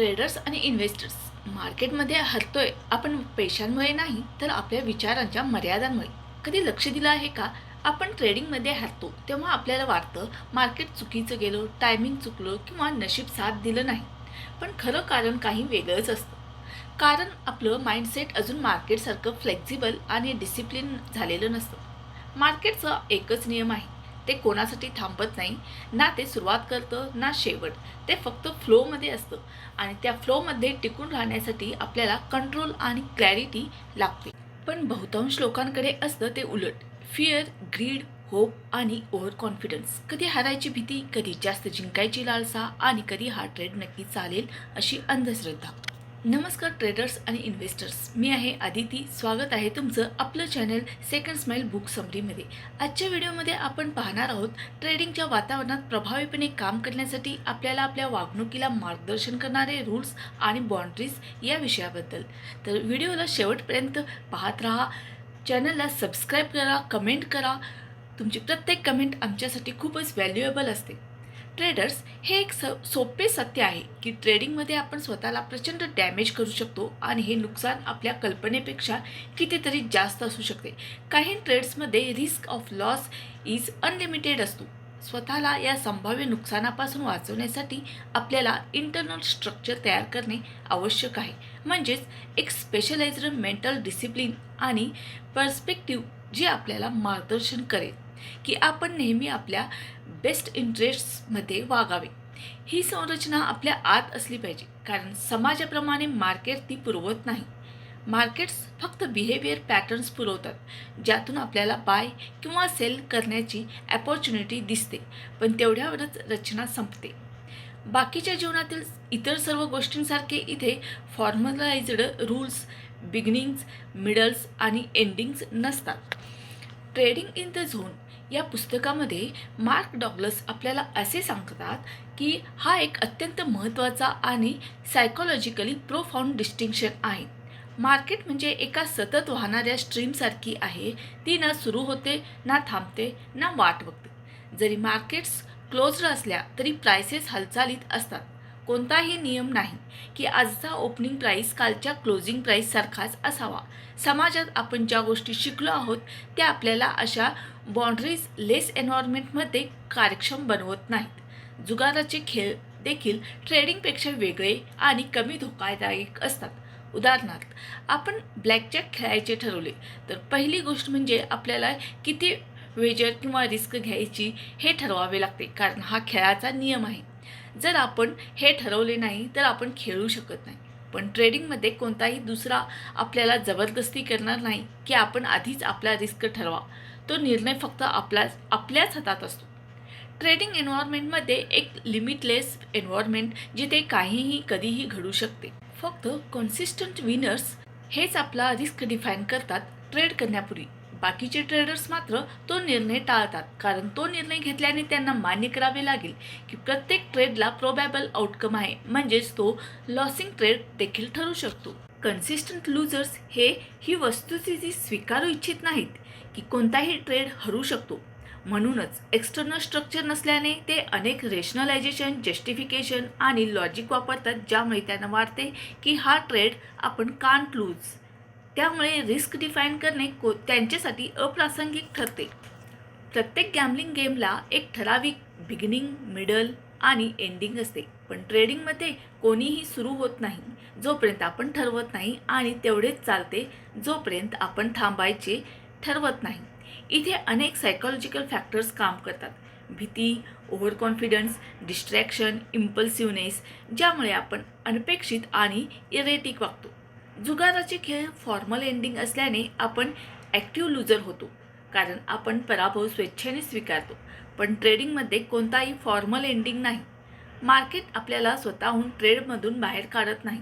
Traders आणि investors मार्केटमध्ये हरतोय. आपण पैशांमुळे नाही तर आपल्या विचारांच्या मर्यादांमुळे. कधी लक्ष दिलं आहे का? आपण ट्रेडिंगमध्ये हरतो तेव्हा आपल्याला वाटतं मार्केट चुकीचं गेलो टायमिंग चुकलो किंवा नशीब साथ दिलं नाही. पण खरं कारण काही वेगळंच असतं. कारण आपलं माइंडसेट अजून मार्केटसारखं फ्लेक्झिबल आणि डिसिप्लिन झालेलं नसतं. मार्केटचं एकच नियम आहे. ते कोणासाठी थांबत नाही ना ते सुरुवात करतं ना शेवट. ते फक्त फ्लोमध्ये असतं आणि त्या फ्लोमध्ये टिकून राहण्यासाठी आपल्याला कंट्रोल आणि क्लॅरिटी लागते. पण बहुतांश लोकांकडे असतं ते उलट. फिअर ग्रीड होप आणि ओव्हर कॉन्फिडन्स कधी हारायची भीती कधी जास्त जिंकायची लालसा आणि कधी हार्ट रेट नक्की चालेल अशी अंधश्रद्धा. नमस्कार ट्रेडर्स आणि इन्व्हेस्टर्स मी आहे आदिती. स्वागत आहे तुमचं आपलं चॅनल सेकंड स्माईल बुक समरीमध्ये आजच्या व्हिडिओमध्ये आपण पाहणार आहोत ट्रेडिंगच्या वातावरणात प्रभावीपणे काम करण्यासाठी आपल्याला आपल्या वागणुकीला मार्गदर्शन करणारे रूल्स आणि बाउंड्रीज या विषयाबद्दल. तर व्हिडिओला शेवटपर्यंत पाहत राहा. चॅनलला सबस्क्राईब करा कमेंट करा. तुमची प्रत्येक कमेंट आमच्यासाठी खूपच व्हॅल्युएबल असते. ट्रेडर्स हे एक स सोपे सत्य आहे की ट्रेडिंगमध्ये आपण स्वतःला प्रचंड डॅमेज करू शकतो आणि हे नुकसान आपल्या कल्पनेपेक्षा कितीतरी जास्त असू शकते. काही ट्रेड्समध्ये risk of loss is unlimited असतो. स्वतःला या संभाव्य नुकसानापासून वाचवण्यासाठी आपल्याला इंटरनल स्ट्रक्चर तयार करणे आवश्यक आहे. म्हणजेच एक स्पेशलाइज्ड मेंटल डिसिप्लिन आणि पर्स्पेक्टिव्ह जे आपल्याला मार्गदर्शन करेल. की आपण नेहमी आपल्या बेस्ट इंटरेस्टमध्ये वागावे. ही संरचना आपल्या आत असली पाहिजे कारण समाजाप्रमाणे मार्केट ती पुरवत नाही. मार्केट्स फक्त बिहेवियर पॅटर्न्स पुरवतात ज्यातून आपल्याला बाय किंवा सेल करण्याची अपॉर्च्युनिटी दिसते पण तेवढ्यावरच रचना संपते. बाकीच्या जीवनातील इतर सर्व गोष्टींसारखे इथे फॉर्मलाइज्ड रूल्स बिगिनिंग्स मिडल्स आणि एंडिंग्स नसतात. ट्रेडिंग इन द झोन या पुस्तकामध्ये मार्क डॉगलस आपल्याला असे सांगतात की हा एक अत्यंत महत्त्वाचा आणि सायकोलॉजिकली प्रोफाऊंड डिस्टिंक्शन आहे. मार्केट म्हणजे एका सतत वाहणाऱ्या स्ट्रीमसारखी आहे. ती ना सुरू होते ना थांबते ना वाट बघते. जरी मार्केट्स क्लोज्ड असल्या तरी प्राइसेस हालचालीत असतात. कोणताही नियम नाही की आजचा ओपनिंग प्राईस कालच्या क्लोजिंग प्राईससारखाच असावा. समाजात आपण ज्या गोष्टी शिकलो आहोत त्या आपल्याला अशा बाउंड्रीज लेस एन्व्हायरमेंटमध्ये कार्यक्षम बनवत नाहीत. जुगाराचे खेळ देखील ट्रेडिंगपेक्षा वेगळे आणि कमी धोकादायक असतात. उदाहरणार्थ आपण ब्लॅकजॅक खेळायचे ठरवले तर पहिली गोष्ट म्हणजे आपल्याला किती वेजर किंवा रिस्क घ्यायची हे ठरवावे लागते कारण हा खेळाचा नियम आहे. जर आपण हे ठरवले नाही तर आपण खेळू शकत नाही. पण ट्रेडिंगमध्ये कोणताही दुसरा आपल्याला जबरदस्ती करणार नाही की आपण आधीच आपला रिस्क ठरवा. तो निर्णय फक्त आपल्याच आपल्याच हातात असतो. ट्रेडिंग एन्व्हायरमेंटमध्ये एक लिमिटलेस एन्व्हायरमेंट जिथे काहीही कधीही घडू शकते. फक्त कॉन्सिस्टंट विनर्स हेच आपला रिस्क डिफाईन करतात ट्रेड करण्यापूर्वी. बाकीचे ट्रेडर्स मात्र तो निर्णय टाळतात. कारण तो निर्णय घेतल्याने त्यांना मान्य करावे लागेल की प्रत्येक ट्रेडला प्रोबॅबल आउटकम आहे. म्हणजेच तो लॉसिंग ट्रेड देखील ठरू शकतो. कन्सिस्टंट लूजर्स हे ही वस्तुस्थिती स्वीकारू इच्छित नाहीत की कोणताही ट्रेड हरू शकतो. म्हणूनच एक्सटर्नल स्ट्रक्चर नसल्याने ते अनेक रेशनलायझेशन जस्टिफिकेशन आणि लॉजिक वापरतात ज्यामुळे त्यांना वाटते की हा ट्रेड आपण कांट लूज त्यामुळे रिस्क डिफाईन करणे को त्यांच्यासाठी अप्रासंगिक ठरते. प्रत्येक गॅमलिंग गेमला एक ठराविक बिगिनिंग मिडल आणि एंडिंग असते. पण ट्रेडिंगमध्ये कोणीही सुरू होत नाही जोपर्यंत आपण ठरवत नाही आणि तेवढेच चालते जोपर्यंत आपण थांबायचे ठरवत नाही. इथे अनेक सायकोलॉजिकल फॅक्टर्स काम करतात. भीती ओव्हर कॉन्फिडन्स डिस्ट्रॅक्शन इम्पल्सिव्हनेस ज्यामुळे आपण अनपेक्षित आणि इरेटिक वागतो. जुगाराचे खेळ फॉर्मल एंडिंग असल्याने आपण ॲक्टिव्ह लुजर होतो. कारण आपण पराभव स्वेच्छेने स्वीकारतो. पण ट्रेडिंगमध्ये कोणताही फॉर्मल एंडिंग नाही. मार्केट आपल्याला स्वतःहून ट्रेडमधून बाहेर काढत नाही.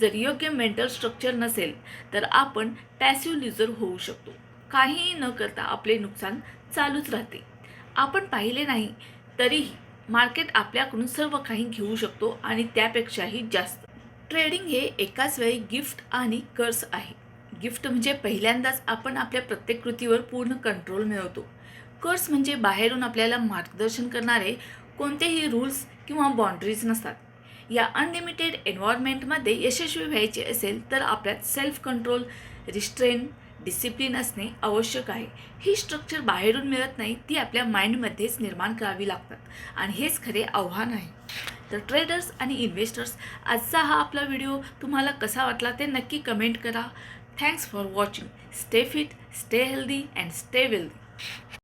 जर योग्य मेंटल स्ट्रक्चर नसेल तर आपण पॅसिव्ह लुजर होऊ शकतो. काहीही न करता आपले नुकसान चालूच राहते. आपण पाहिले नाही तरीही मार्केट आपल्याकडून सर्व काही घेऊ शकतो आणि त्यापेक्षाही जास्त. ट्रेडिंग हे एकाच वेळी गिफ्ट आणि कर्स आहे. गिफ्ट म्हणजे पहिल्यांदाच आपण आपल्या प्रत्येक कृतीवर पूर्ण कंट्रोल मिळवतो. कर्स म्हणजे बाहेरून आपल्याला मार्गदर्शन करणारे कोणतेही रूल्स किंवा बाउंड्रीज नसतात. या अनलिमिटेड एन्व्हायरमेंटमध्ये यशस्वी व्हायचे असेल तर आपल्यात सेल्फ कंट्रोल रिस्ट्रेन डिसिप्लिन असणे आवश्यक आहे. ही स्ट्रक्चर बाहेरून मिळत नाही ती आपल्या माइंडमध्येच निर्माण करावी लागतात. आणि हेच खरे आव्हान आहे. तर ट्रेडर्स आणि इन्व्हेस्टर्स आजचा हा आपला व्हिडिओ तुम्हाला कसा वाटला ते नक्की कमेंट करा. Thanks for watching stay fit stay healthy and stay wealthy